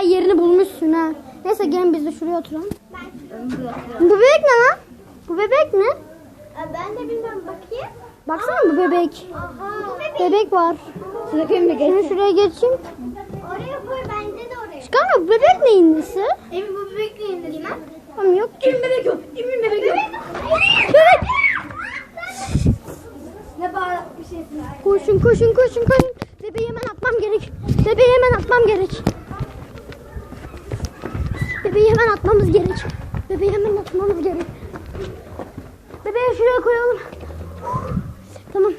bayağı yerini bulmuşsun ha. Neyse gelin biz de şuraya oturalım. Bu bebek ne lan? Bu bebek ne? Ben de bilmem bakayım. Baksana bu bebek. Aha. Bebek. Var. Bırakayım mı Şunu şuraya geçeyim. Oraya koy bence de oraya. Çıkarma bu bebek neyin nesi? Emin bu bebek neyin dedi lan? Tamam yok ki. Emin bebek yok. Emin bebek yok. Bebek. Ne bağır bir şey. Koşun koşun koşun koşun. Bebeği hemen atmam gerek. Bebeği hemen atmam gerek. Bebeği hemen atmamız gerek. Bebeği hemen atmamız gerek. Bebeği şuraya koyalım. Tamam.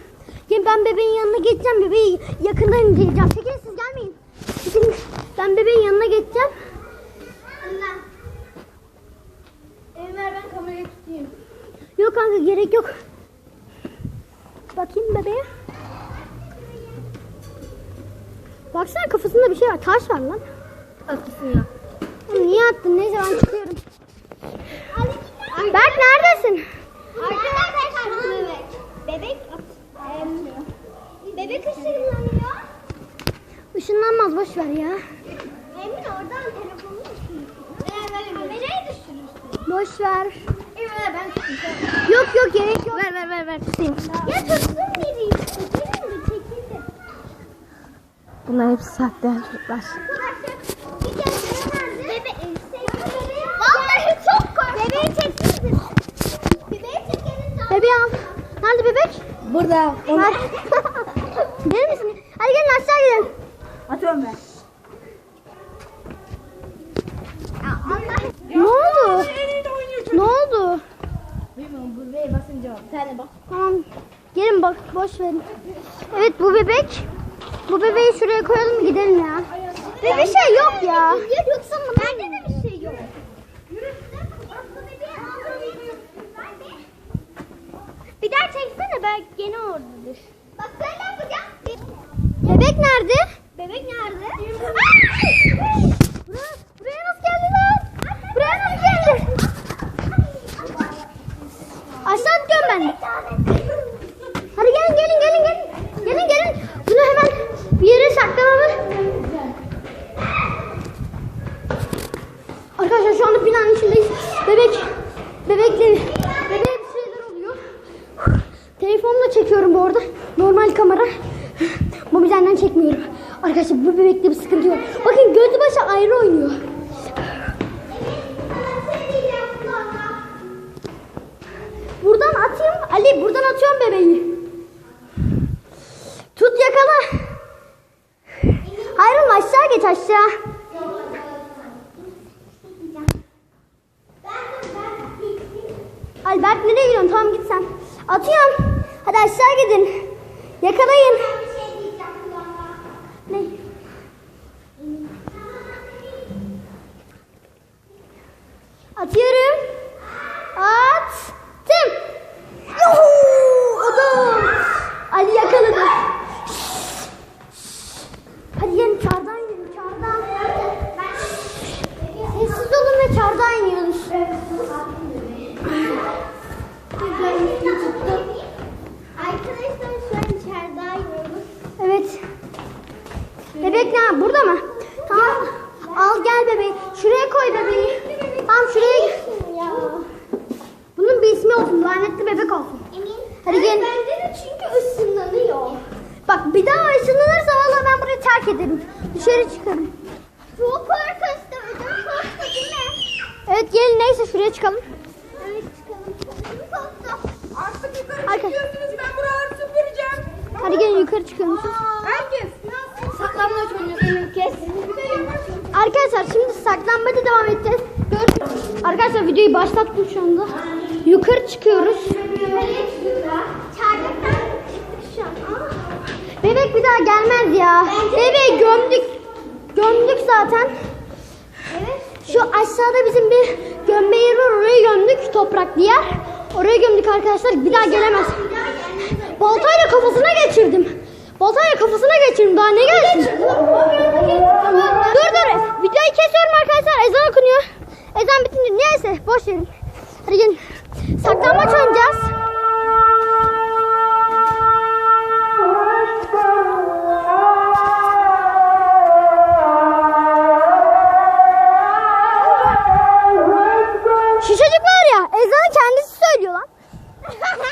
Gel ben bebeğin yanına geçeceğim. Bebeği yakından inceleyeceğim. Çekilin siz gelmeyin. Çekilin. Ben bebeğin yanına geçeceğim. Allah. Emin ver ben kamerayı tutayım. Yok kanka gerek yok. Bakayım bebeğe. Baksana kafasında bir şey var. Taş var lan. Haklısın ya. Oğlum Niye attın? Neyse ben çıkıyorum. Berk neredesin? Arkadaşlar bebek. Bebek Bebek ışınlanıyor. Işınlanmaz boş ver ya. Emin oradan telefonu. Kamerayı düşürürsün. Boş ver. Ver ben tutayım. Yok yok gerek yok. Ver ver ver ver tutayım. Ya tutsun biri. Çekilin de çekilin. Bunlar hepsi sahte çocuklar. Arkadaşlar bir kere nerede? Bebe Vallahi çok korktum. Bebeği çekilin. Bebeği çekilin. Bebeği al. Nerede bebek? Burada. Gelir misin? Hadi gelin aşağı gidelim. Atıyorum ben. Ne oldu? Ne oldu? Bilmiyorum bu bebeğe basınca tane bak. Tamam. Gelin bak boş verin. Evet bu bebek. Bu bebeği şuraya koyalım gidelim ya. Ve bir şey yok ya. Yoksa mı? Bende de bir şey yok. Bir daha çeksene belki gene oradadır. Bak böyle yapacağım. Bebek nerede? Bebek nerede? Buraya, buraya nasıl geldi lan? Buraya nasıl geldi? Aşağı atıyorum ben. Hadi gelin gelin gelin gelin. Gelin gelin. Bunu hemen bir yere saklamamız. Arkadaşlar şu anda binanın içindeyiz. Bebek. Bebekle. Bebeğe bir şeyler oluyor. Telefonla çekiyorum bu arada. Normal kamera. Mobilden çekmiyorum. Arkadaşlar bu bebekte bir sıkıntı yok. Bakın gözü başı ayrı oynuyor. Buradan atayım. Ali buradan atıyorum bebeği. Tut yakala. Hayır oğlum aşağı geç aşağı. Albert nereye gidiyorsun? Tamam git sen. Atıyorum. Hadi aşağı gidin. Yakalayın. Ne? Atıyorum. Attım. Yuhuu! Odum. Ali yakaladı. Hadi gelin çardan gidelim çardan. Sessiz olun ve çardan iniyoruz. Arkadaşlar şu an içeride yiyoruz. Evet. Bebek ne? Burada mı? Tamam. Al gel bebeği. Şuraya koy bebeği. Tamam şuraya. Ya. Bunun bir ismi olsun. Lanetli bebek olsun. Emin. Hadi Evet, gelin. De çünkü ısınlanıyor. Bak bir daha ışınlanırsa valla ben burayı terk ederim. Dışarı çıkarım. Çok korkunçtu. Ödüm korktu değil mi? Evet gelin neyse şuraya çıkalım. Evet çıkalım. Ödüm korktu. Artık yukarı Arka- çıkıyorsunuz. Ben buraları süpüreceğim. Hadi gelin yukarı çıkalım. Herkes. Saklanmaç oynuyoruz. Arkadaşlar şimdi saklanmaca devam edeceğiz. Görüşürüz. Arkadaşlar videoyu başlattım şu anda. Yukarı çıkıyoruz. Bebek bir daha gelmez ya. Bebeği gömdük. Gömdük zaten. Şu aşağıda bizim bir gömme yeri var. Oraya gömdük. Topraklı yer. Oraya gömdük arkadaşlar. Bir daha gelemez. Baltayla kafasına geçirdim. Baltayla kafasına geçirdim. Daha ne gelsin? dur dur. Videoyu kesiyorum arkadaşlar. Ezan okunuyor. Ezan bitince neyse boş verin. Hadi gelin. Saklanmaç oynayacağız. Şu çocuk var ya ezanı kendisi söylüyor lan.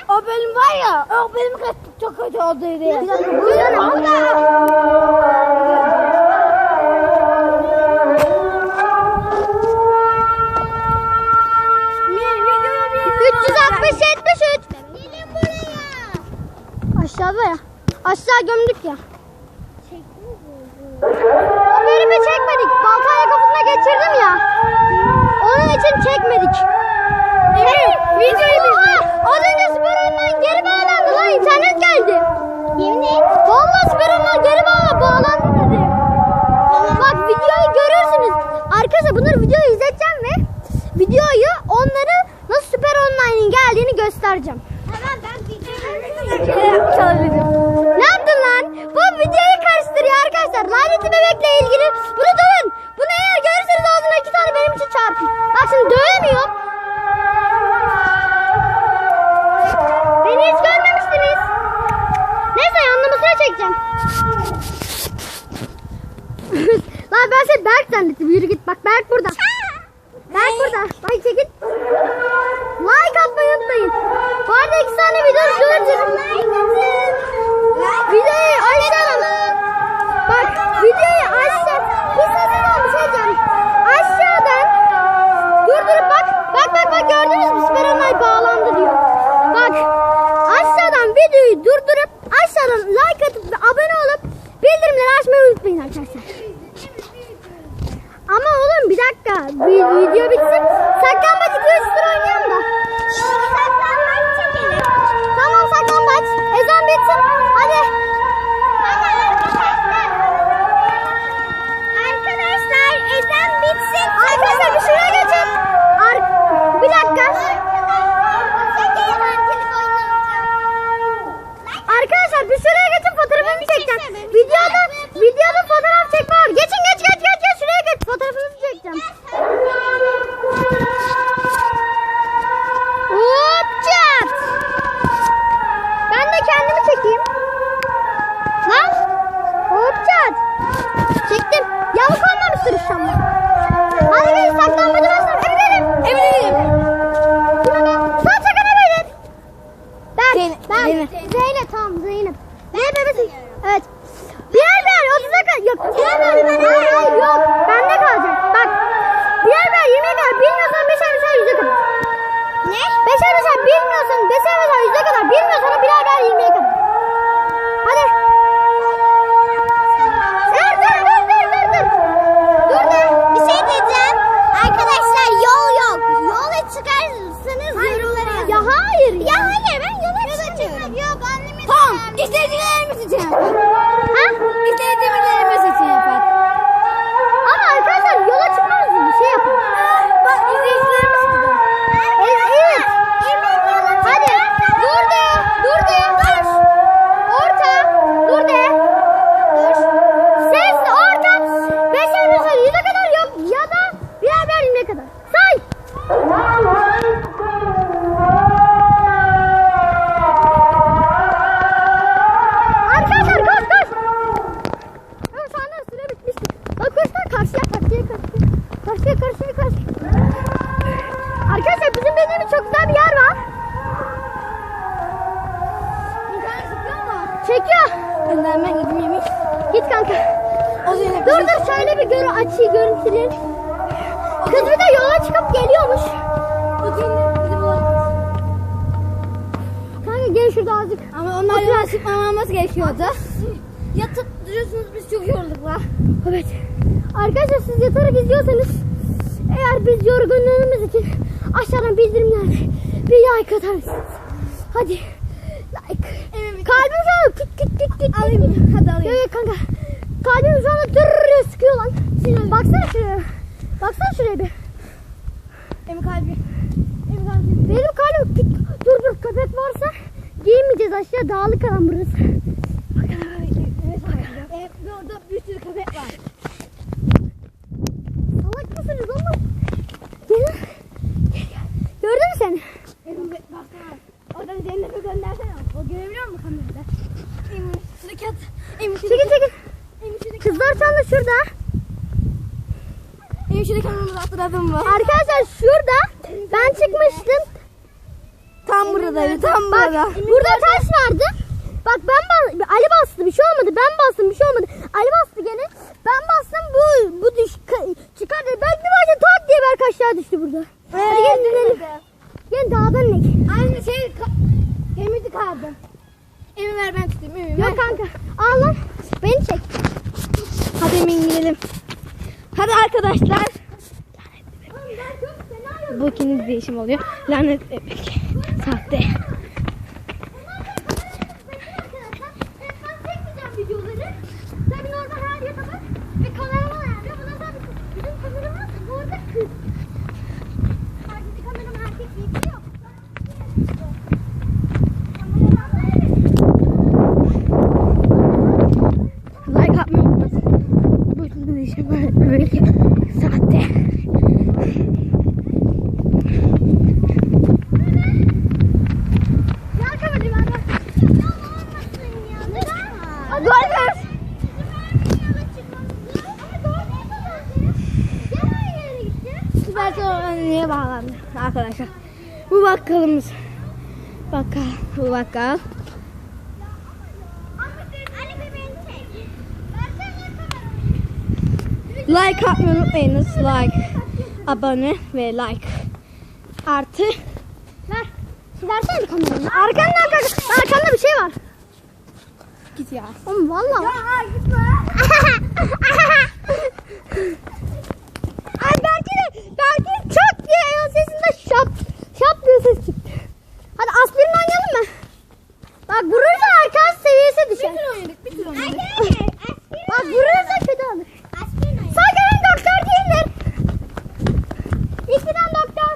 o benim var ya o benim çok kötü oldu. Bir dakika bu. Aşağıda ya. Aşağı gömdük ya. O bölümü çekmedik. Baltayla kafasına geçirdim ya. Onun için çekmedik. Evet, videoyu biz. Az önce Superman geri bağlandı lan internet geldi. Yemin et. Vallahi Superman geri bağla bağlandı dedi. Bak videoyu görürsünüz. Arkadaşlar bunları videoyu izleteceğim ve videoyu onları nasıl Süper Online'in geldiğini göstereceğim. Tamam ben videoyu Ne yaptın lan? Bu videoyu karıştırıyor arkadaşlar. Lanetli bebekle ilgili. Bunu dövün. Bunu eğer görürseniz ağzına iki tane benim için çarpın. Bak şimdi dövemiyor. Beni hiç görmemiştiniz. Neyse yanlamasına çekeceğim. lan ben seni Berk zannettim. Yürü git. Bak Berk burada. Berk burada. Bak çekil. Arada iki tane video görürsünüz. Videoyu şöyle bir görü açıyı görüntüleyelim. Kız bir de yola çıkıp geliyormuş. Kanka gel şurada azıcık. Ama onlar yola çıkmamamız gerekiyordu. Yatıp duruyorsunuz biz çok yorulduk la. Evet. Arkadaşlar siz yatarak izliyorsanız eğer biz yorgunluğumuz için aşağıdan bildirimlerde bir like atarsınız. Hadi. Like. Kalbim şu anda küt küt küt küt. Alayım. Hadi alayım. Yok yok kanka. Kalbim şu anda tırrrr sıkıyor lan. Baksana şuraya. Baksana şuraya bir. Benim kalbim. Benim kalbim. Benim kalbim. Dur dur köpek varsa giyemeyeceğiz aşağı dağlık alan burası. Evet, orada bir sürü köpek var. Salak mısınız oğlum? Gel, gel. Gördün mü sen? Baksana. Oradan Zeynep'i göndersene. O görebiliyor mu kamerada? Çekil çekil. Şurada. Benim şurada kameramızı hatırladım mı? Arkadaşlar şurada ben çıkmıştım. Tam buradaydı tam Bak burada. burada taş vardı. Bak ben bas- Ali bastı bir şey olmadı. Ben bastım bir şey olmadı. Ali bastı gene. Ben bastım bu bu düş ka- çıkar dedi. Ben bir başta tak diye Berk aşağı düştü burada. Hadi gel dönelim. Gel dağdan inek. Aynı şey kemikli kaldı. Emin ver ben tutayım. Yok kanka. Al lan. Beni çek. Hadi Emin gidelim. Hadi arkadaşlar. Bu ikinci değişim oluyor. Lanet bebek. Sahte. videoları. Tabii normal her yere kadar. Ve kameraman ayarlıyor. Buna tabii bizim kameraman bu arada kız. Herkesi kameraman erkek diye bir şey yok. Like atmayı unutmasın. Bu ikinci değişim bebek. Sahte. Gel kamerayı ben de. Gol ver. Süper sonra niye bağlandı arkadaşlar? Bu bakkalımız. Bakkal. Like atmayı unutmayınız. Like, abone ve like. Artı. Ver. Versene bir kameranı. Arkanda arkanda. Arkanda bir şey var. Git ya. Oğlum valla. Ya gitme. Ay belki de belki çat diye ayağın sesinde şap şap diye ses çıktı. Hadi aspirin oynayalım mı? Bak vurursa arkadaş seviyesi düşer. Bitir oynadık, bitir oynadık. Bak vurursa kötü olur. Sakın doktor değildir. İkiden doktor.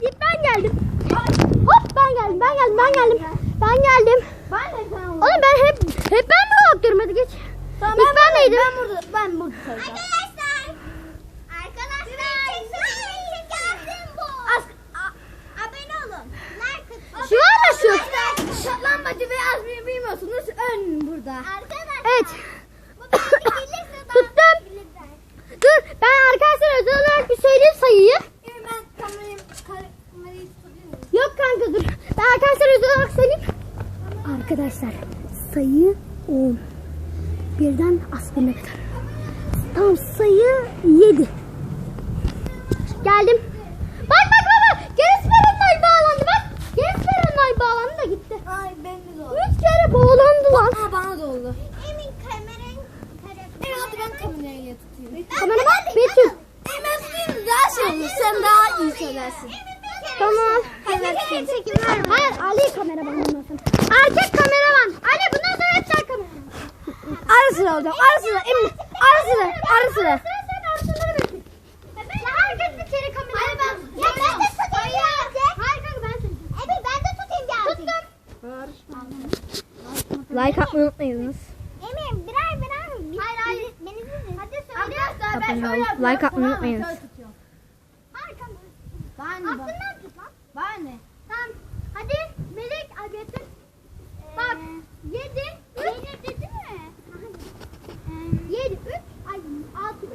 Git ben geldim. Hop ben geldim ben geldim ben geldim. Ben geldim. Ben de sen Oğlum ben hep hep ben mi doktorum hadi geç. Tamam, İlk ben neydim? Ben burada, ben burada sayacağım. Arkadaşlar. Arkadaşlar. Geldim bu. As, a, Abone olun. Like atın. Şu şatlambacı ve azmiyi bilmiyorsunuz. Ön burada. Arkadaşlar. Evet. Tuttum. Dur ben arkadaşlar özel olarak bir söyleyeyim sayıyı. Ben kamerayı, kamerayı tutabilir miyim? Yok kanka dur. Ben arkadaşlar özel olarak söyleyeyim. Arkadaşlar sayı 10. Birden aspirine kadar. Tamam sayı 7. Geldim. Bak bak baba. Geri Speron'dan bağlandı bak. Geri Speron'dan bağlandı da gitti. Ay ben de oldu. Üç kere bağlandı lan. Aa bana da oldu. Emin kamerayı tarafı. Evet hadi ben kamerayı tutayım. Kameraman Betül. Hemen tutayım daha şey olur. Sen daha iyi söylersin. Tamam. Hadi çekim çekim var mı? Hayır Ali kameraman olmasın. Erkek kameraman. Ali bundan sonra hep sen kameraman. Ara sıra olacağım. Ara sıra. Emin. Ara sıra. Ara sıra. Sıra sen arkaları bekle. Ya herkes bir kere kamera. Hayır ben. Ya ben de tutayım gelecek. Hayır kanka ben seni. Evet ben de tutayım gelecek. Like atmayı unutmayınız. Emin birer birer mi? Hayır hayır. Beni izleyin. Hadi söyle. ben Abone şöyle yapıyorum, like atmayı unutmayınız. Kamera. Ben Aklından tut lan. Ben ne? Tamam. Hadi Melek al getir. Bak 7 Zeynep dedi mi? 7 3 ay 6 3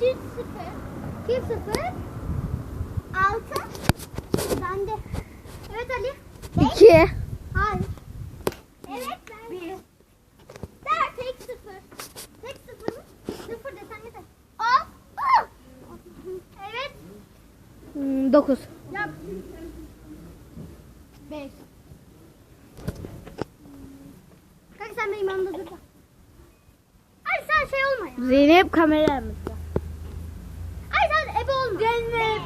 çift 0 çift 0 6 bende. Evet Ali. İki. 9. Yap. Sen benim yanımda dur. Ay sen şey olma ya. Zeynep kameramızda. Ay sen ebe olma. Zeynep.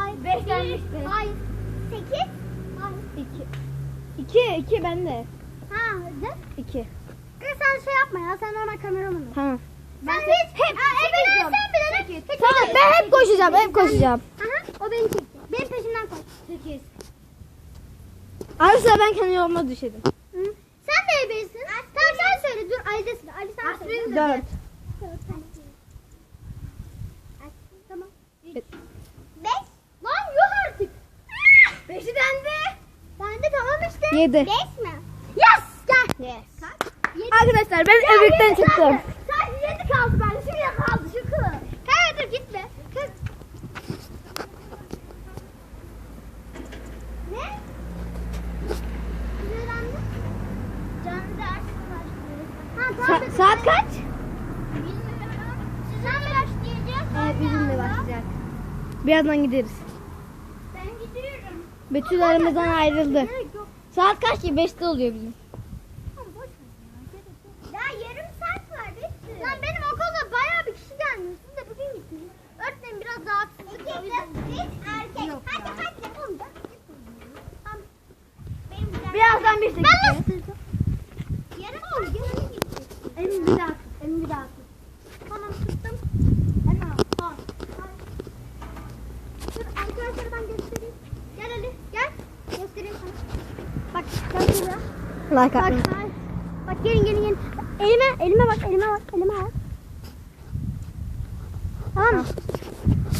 Ay 5 gelmiş. Ay 8. Ay 2. 2 2 bende. Ha, hadi. 2. Kanka sen şey yapma ya. Sen normal kameramanı. Tamam. Hiç hep bile. Hiç Tamam ben hep koşacağım. Hep koşacağım. Aha o beni çekti. Benim peşimden koş. 8. Ara sıra ben kendi yoluma düşerim. Sen de ebesin. Tamam sen söyle. Dur Ali de sıra. Ali sen söyle. Dört. Tamam. Evet. 5. Lan yuh artık. 5'i bende. Bende tamam işte. Yedi. 5 mi? Yes. Gel. Yes. Arkadaşlar ben öbürkten çıktım. Sadece 7 kaldı bende. Şimdi kaldı şu kız. Hayır dur gitme. Kız. Sa- saat kaç? Bilmiyorum. Size mi başlayacağız? Evet bizimle başlayacak. Birazdan gideriz. Ben gidiyorum. Betül aramızdan ayrıldı. Saat kaç ki? 5'te oluyor bizim. Ya yarım saat var bitti. Lan benim okulda bayağı bir kişi gelmiyor. Siz de bugün gittiniz. Öğretmenim biraz rahatsızlık o yüzden. Biz erkek. Yok hadi ya. hadi. Birazdan biz de Ben nasıl? Yarım gidecek. Elimi bir daha. Elimi bir daha tut. Tamam tuttum. Hemen al. Al. Al. Dur arkadaşlar ben göstereyim. Gel Ali gel. Göstereyim sana. Bak gel. Like Bak. atmayı. Bak gelin gelin gelin. Elime elime bak elime bak elime bak. Tamam mı?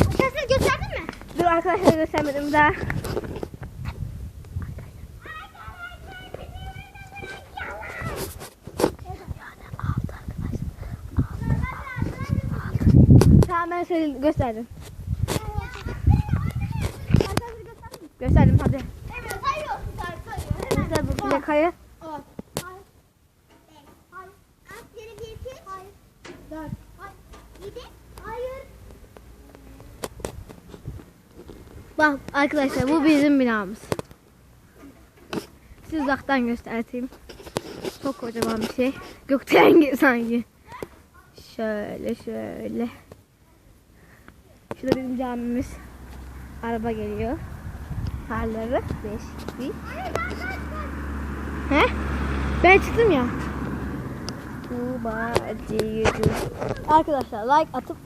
Arkadaşlar gösterdin mi? Dur arkadaşlar göstermedim daha. Tamam ben söyle gösterdim. Arkadaşlar gösterdin mi? Gösterdim hadi. Evet sayıyorsun sayıyor. Hemen. Hayır. Bak arkadaşlar bu bizim binamız. Siz uzaktan göstereyim. Çok kocaman bir şey. Gökten gibi sanki. Şöyle şöyle. Şurada bizim camimiz. Araba geliyor. Farları değişik bir. He? Ben çıktım ya. Arkadaşlar like atıp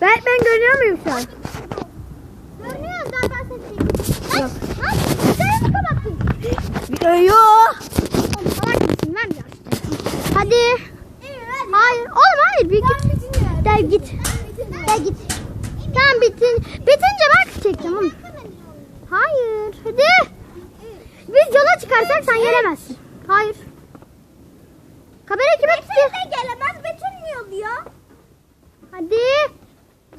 ben ben görüyor muyum şu an? Görünüyor zaten sesi. Yok. Lan sen mi kapattın? Hadi. Hayır. Oğlum hayır. Bir git. Gel git. Gel git. Tamam bitin. Bitince bak çekeceğim. Hayır. Hadi. Biz yola çıkarsak sen gelemezsin. Hayır. Kamera kime gitti? Betül de gelemez. Betül niye oluyor? Hadi.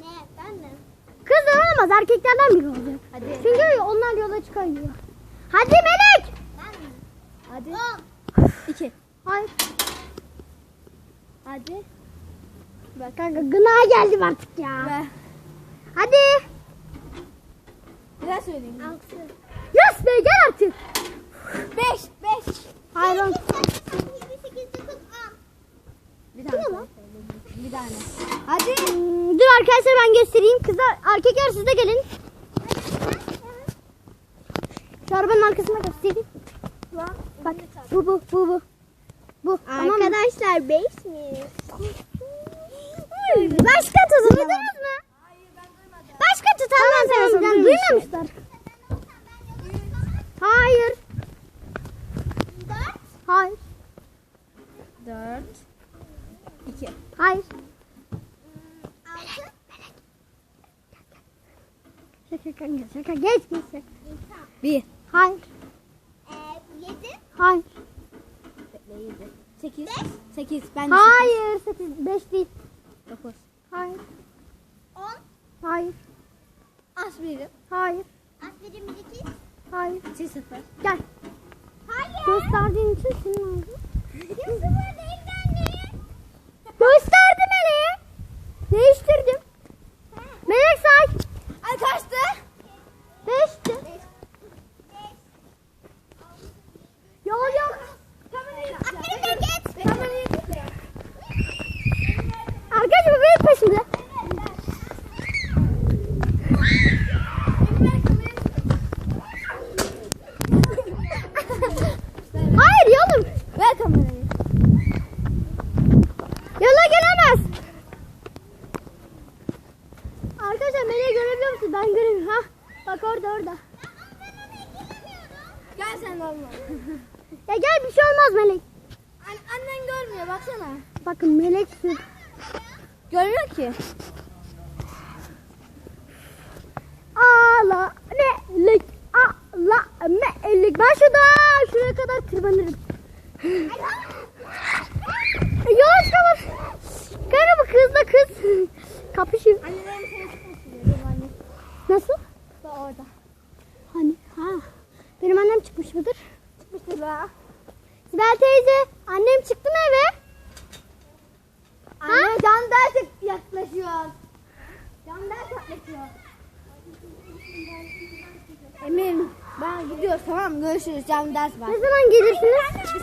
Ne? Ben de. Kızlar olamaz. Erkeklerden biri olacak. Hadi. Çünkü onlar yola çıkarıyor. Hadi Melek. Ben mi? Hadi. On. İki. Hayır. Hadi. Bak kanka gına geldim artık ya. Ve Hadi. ne söyleyeyim? Altı. Yes be gel artık. Beş. Beş. Hayır on. Yedi, sekiz, dokuz, on. Bir Bu tane. ne lan? Bir tane. Hadi. Hmm, dur arkadaşlar ben göstereyim. Kızlar erkekler siz de gelin. Şu arabanın arkasına göstereyim. Bak bu bu bu bu. Bu tamam mı? Arkadaşlar 5 mi? Başka tuzu duydunuz mu? Başka tut Allah'ın seversen. tamam, Duymamışlar. Hayır. Dört. Hayır. Dört. İki. Hayır. Şaka kanka şaka geç geç. şaka. Bir. Hayır. Ee, yedi. Hayır. Sekiz. Sekiz. Ben de Hayır. Sekiz. Beş değil. sekiz. Dokuz. Hayır. On. Hayır. Az birim. Hayır. Aferin bir iki. Hayır. İki sıfır. Gel. Hayır. Gösterdiğin için senin aldın. Sıfır değil anne. Gösterdim hele. Değiştirdim. Melek say. Ay kaçtı? Beşti. Beş. Beş. Yok yok. Aferin bir geç. Arkadaşlar bu benim peşimde. Hayır yolum. Ver kamerayı. Yola gelemez. Arkadaşlar Melek'i görebiliyor musunuz? Ben göremiyorum. Ha? Bak orada orada. Gel sen de olma. Ya gel bir şey olmaz Melek. An- annen görmüyor baksana. Bakın Melek sür. Görmüyor ki. Ağla melek ağla melek. Ben şurada şuraya kadar tırmanırım. Yavaş yavaş. Kanka bu kızla kız kapışıyor. Annelerim seni çıkmasın anne. Nasıl? Da orada. Hani ha. Benim annem çıkmış mıdır? Çıkmıştır be. Sibel teyze Annem çıktı mı eve? Anne can ders yaklaşıyor. Can ders yaklaşıyor. Emin ben gidiyoruz tamam mı? Görüşürüz can ders var. Ne zaman gelirsiniz?